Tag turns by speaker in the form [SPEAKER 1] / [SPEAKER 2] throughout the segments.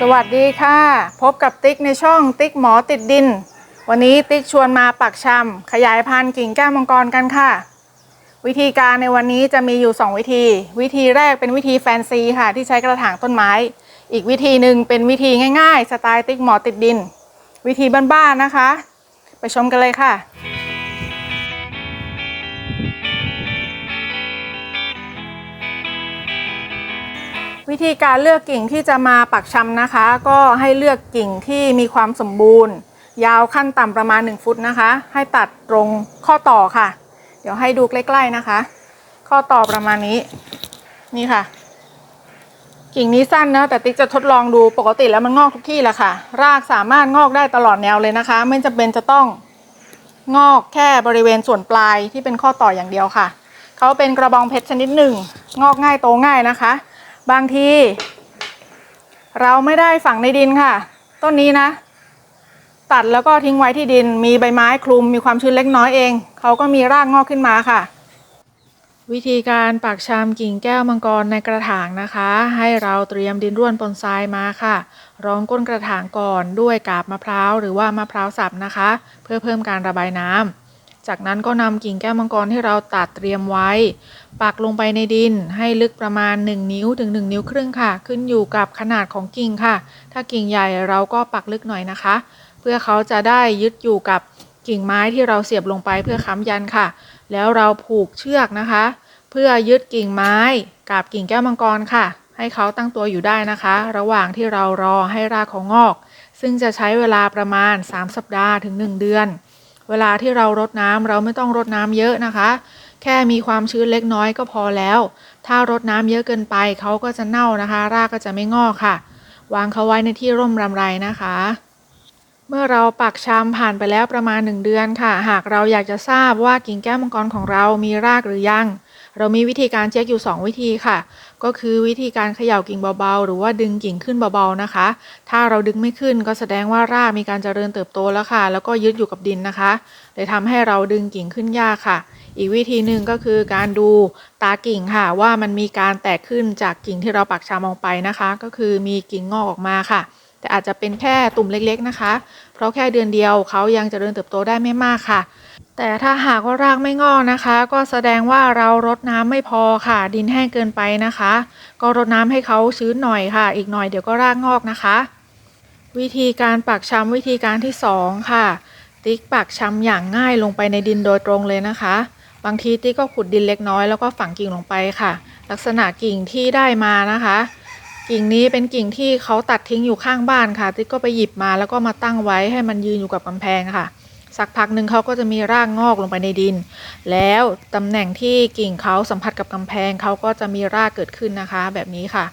[SPEAKER 1] สวัสดีค่ะ พบกับติ๊กในช่องติ๊กหมอติดดิน วันนี้ติ๊กชวนมาปักชำขยายพันธุ์กิ่งแก้วมังกรกันค่ะ วิธีการในวันนี้จะมีอยู่ 2 วิธี วิธีแรกเป็นวิธีแฟนซีค่ะ ที่ใช้กระถางต้นไม้ อีกวิธีหนึ่งเป็นวิธีง่ายๆ สไตล์ติ๊กหมอติดดิน วิธีบ้านๆนะคะ ไปชมกันเลยค่ะ วิธีการเลือกกิ่งที่จะมาปักชำนะคะ ก็ให้เลือกกิ่งที่มีความสมบูรณ์ ยาวขั้นต่ำประมาณ 1 ฟุตนะคะ ให้ตัดตรงข้อต่อค่ะ เดี๋ยวให้ดูใกล้ ๆนะคะ ข้อต่อประมาณนี้นี่ค่ะ กิ่งนี้สั้นนะแต่ติ๊กจะทดลองดูปกติแล้วมันงอกทุกที่แหละค่ะ รากสามารถงอกได้ตลอดแนวเลยนะคะ ไม่จำเป็นจะต้องงอกแค่บริเวณส่วนปลายที่เป็นข้อต่ออย่างเดียวค่ะเขาเป็นกระบองเพชรชนิดหนึ่ง งอกง่ายโตง่ายนะคะ บางที เราไม่ได้ฝังในดินค่ะ ต้นนี้นะ ตัดแล้วก็ทิ้งไว้ที่ดิน มีใบไม้คลุมมีความชื้นเล็กน้อยเอง เขาก็มีรากงอกขึ้นมาค่ะ วิธีการปักชามกิ่งแก้วมังกรในกระถางนะคะ ให้เราเตรียมดินร่วนปนทรายมาค่ะ รองก้นกระถางก่อนด้วยกาบมะพร้าวหรือว่ามะพร้าวสับนะคะ เพื่อเพิ่มการระบายน้ำ จากนั้นก็นำกิ่งแก้วมังกรที่เราตัดเตรียมไว้ ปักลงไปในดินให้ลึกประมาณ 1 นิ้วถึง 1 นิ้วครึ่งค่ะ ขึ้นอยู่กับขนาดของกิ่งค่ะ ถ้ากิ่งใหญ่เราก็ปักลึกหน่อยนะคะ เพื่อเขาจะได้ยึดอยู่กับกิ่งไม้ที่เราเสียบลงไปเพื่อค้ำยันค่ะ แล้วเราผูกเชือกนะคะ เพื่อยึดกิ่งไม้กับกิ่งแก้วมังกรค่ะ ให้เขาตั้งตัวอยู่ได้นะคะ ระหว่างที่เรารอให้รากเขางอก ซึ่งจะใช้เวลาประมาณ 3 สัปดาห์ถึง 1 เดือน เวลาที่เรารดน้ำเราไม่ต้องรดน้ำเยอะนะคะ แค่มีความชื้นเล็กน้อยก็พอแล้ว ถ้ารดน้ำเยอะเกินไปเขาก็จะเน่านะคะ รากก็จะไม่งอกค่ะ วางเขาไว้ในที่ร่มรำไรนะคะ เมื่อเราปักชามผ่านไปแล้วประมาณ 1 เดือนค่ะ หากเราอยากจะทราบว่ากิ่งแก้วมังกรของเรามีรากหรือยัง เรามีวิธีการเช็คอยู่ 2 วิธีค่ะ ก็คือวิธีการเขย่ากิ่งเบาๆ หรือว่าดึงกิ่งขึ้นเบาๆนะคะ ถ้าเราดึงไม่ขึ้นก็แสดงว่ารากมีการเจริญเติบโตแล้วค่ะ แล้วก็ยึดอยู่กับดินนะคะเลยทำให้เราดึงกิ่งขึ้นยากค่ะ อีกวิธีหนึ่งก็คือการดูตากิ่งค่ะ ว่ามันมีการแตกขึ้นจากกิ่งที่เราปักชามลงไปนะคะ ก็คือมีกิ่งงอกออกมาค่ะแต่อาจจะเป็นแค่ตุ่มเล็กๆนะคะ เพราะแค่เดือนเดียวเขายังเจริญเติบโตได้ไม่มากค่ะ แต่ถ้าหากว่ารากไม่งอกนะคะ ก็แสดงว่าเรารดน้ำไม่พอค่ะ ดินแห้งเกินไปนะคะ ก็รดน้ำให้เขาชื้นหน่อยค่ะ อีกหน่อยเดี๋ยวก็รากงอกนะคะ วิธีการปักชำวิธีการที่ 2 ค่ะ ติ๊กปักชำอย่างง่ายลงไปในดินโดยตรงเลยนะคะ บางทีติ๊กก็ขุดดินเล็กน้อยแล้วก็ฝังกิ่งลงไปค่ะ ลักษณะกิ่งที่ได้มานะคะ กิ่งนี้เป็นกิ่งที่เขาตัดทิ้งอยู่ข้างบ้านค่ะ ติ๊กก็ไปหยิบมาแล้วก็มาตั้งไว้ให้มันยืนอยู่กับกำแพงค่ะ สักพักหนึ่งเขาก็จะมีรากงอกลงไปในดิน แล้วตำแหน่งที่กิ่งเขาสัมผัสกับกำแพงเขาก็จะมีรากเกิดขึ้นนะคะ แบบนี้ค่ะ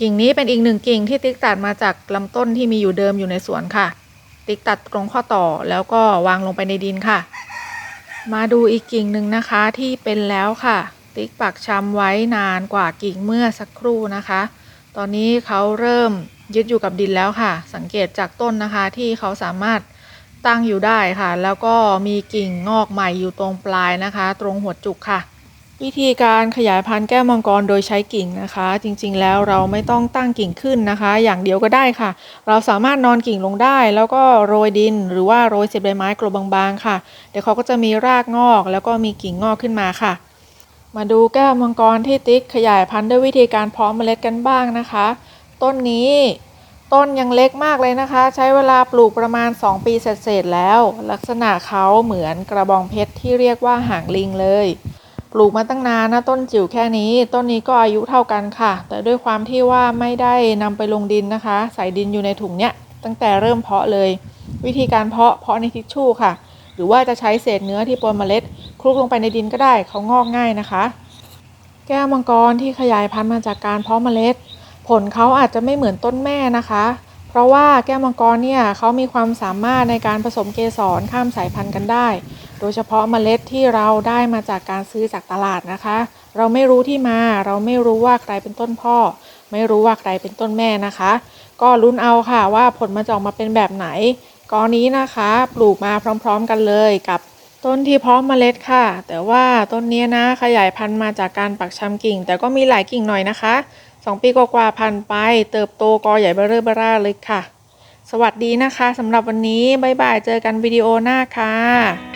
[SPEAKER 1] กิ่งนี้เป็นอีกหนึ่งกิ่งที่ติ๊กตัดมาจากลำต้นที่มีอยู่เดิมอยู่ในสวนค่ะ ติ๊กตัดตรงข้อต่อแล้วก็วางลงไปในดินค่ะ มาดูอีกกิ่งหนึ่งนะคะที่เป็นแล้วค่ะ ติ๊กปักชำไว้นานกว่ากิ่งเมื่อสักครู่นะคะ ตอนนี้เขาเริ่มยึดอยู่กับดินแล้วค่ะ สังเกตจากต้นนะคะที่เขาสามารถ ตั้งอยู่ได้ค่ะ แล้วก็มีกิ่งงอกใหม่อยู่ตรงปลายนะคะ ตรงหัวจุกค่ะ วิธีการขยายพันธุ์แก้วมังกรโดยใช้กิ่งนะคะ จริงๆแล้วเราไม่ต้องตั้งกิ่งขึ้นนะคะ อย่างเดียวก็ได้ค่ะ เราสามารถนอนกิ่งลงได้ แล้วก็โรยดินหรือว่าโรยเศษใบไม้กลบบางๆค่ะ เดี๋ยวเขาก็จะมีรากงอก แล้วก็มีกิ่งงอกขึ้นมาค่ะ มาดูแก้วมังกรที่ติ๊กขยายพันธุ์ด้วยวิธีการเพาะเมล็ดกันบ้างนะคะ ต้นนี้ ต้นยังเล็กมากเลยนะคะ ใช้เวลาปลูกประมาณ 2 ปีเศษๆแล้ว ลักษณะเขาเหมือนกระบองเพชรที่เรียกว่าหางลิงเลย ปลูกมาตั้งนานนะต้นจิ๋วแค่นี้ ต้นนี้ก็อายุเท่ากันค่ะ แต่ด้วยความที่ว่าไม่ได้นำไปลงดินนะคะ ใส่ดินอยู่ในถุงเนี้ยตั้งแต่เริ่มเพาะเลย วิธีการเพาะเพาะในทิชชู่ค่ะ หรือว่าจะใช้เศษเนื้อที่ปนเมล็ด คลุกลงไปในดินก็ได้เขางอกง่ายนะคะ แก้วมังกรที่ขยายพันธุ์มาจากการเพาะเมล็ด ผลเขาอาจจะไม่เหมือนต้นแม่นะคะ เพราะว่าแก้วมังกรเนี่ยเขามีความสามารถในการผสมเกสรข้ามสายพันธุ์กันได้ โดยเฉพาะเมล็ดที่เราได้มาจากการซื้อจากตลาดนะคะ เราไม่รู้ที่มาเราไม่รู้ว่าใครเป็นต้นพ่อ ไม่รู้ว่าใครเป็นต้นแม่นะคะ ก็ลุ้นเอาค่ะว่าผลมันจะออกมาเป็นแบบไหนกอนี้นะคะ ปลูกมาพร้อม ๆ กันเลยกับ ต้นที่เพาะเมล็ดค่ะ แต่ว่าต้นนี้นะขยายพันธุ์มาจากการปักชำกิ่ง แต่ก็มีหลายกิ่งหน่อยนะคะสองปีกว่าๆพันธุ์ไปเติบโตกอใหญ่เบ้อเร่อเบ้อร่าเลยค่ะ สวัสดีนะคะสำหรับวันนี้ บ๊ายบายเจอกันวิดีโอหน้าค่ะ